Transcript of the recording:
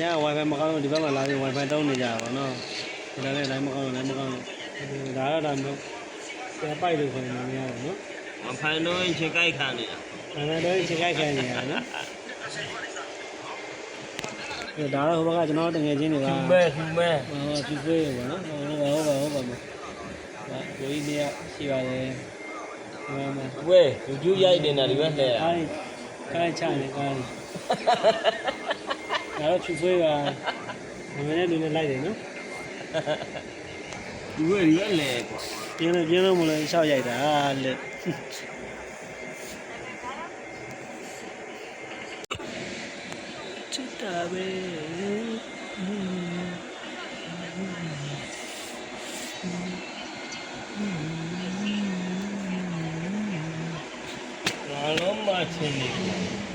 ည wifi မကောင်းလို့ဒီဘက်မှာလာပြီး wifi တောင်းနေကြတာပေါ့နော်ဒါလည်း line မကောင်းလို့ line မကောင်းလို့ဒါတော့ဒါမျိုးပြန်ပိုက်လို့ခေါ်နေနေရတယ်နော်မဖိုင်တော့ချင်းကြိုက်ခံနေတာဒါနဲ့တော့ချိန်ခိုက်ခံနေရတယ်နော်ဒါတော့ဟိုဘက်ကကျွန်တော်တငယ်ချင်းတွေကသူမဲသူမဲဟိုဖြူဖွေးပေါ့နော်ဟုတ်ပါဟုတ်ပါဟုတ်ပါမဒါကိုကြီးနေရရှိပါတယ်ဟိုမှာဝဲလူကျူးရိုက်နေတာဒီဘက်လှဲအားကိုင်းချနေကိုင်း ဒါတော့ဖြူဖွေးကမင်းနဲ့လူနဲ့လိုက်တယ်နော်ဒီဝဲဒီဘက်လှဲကွာပြင်းလို့ပြင်းလို့မလို့ရှောက်ရိုက်တာလက်ချစ်တာပဲငါလုံးမချင်းနေ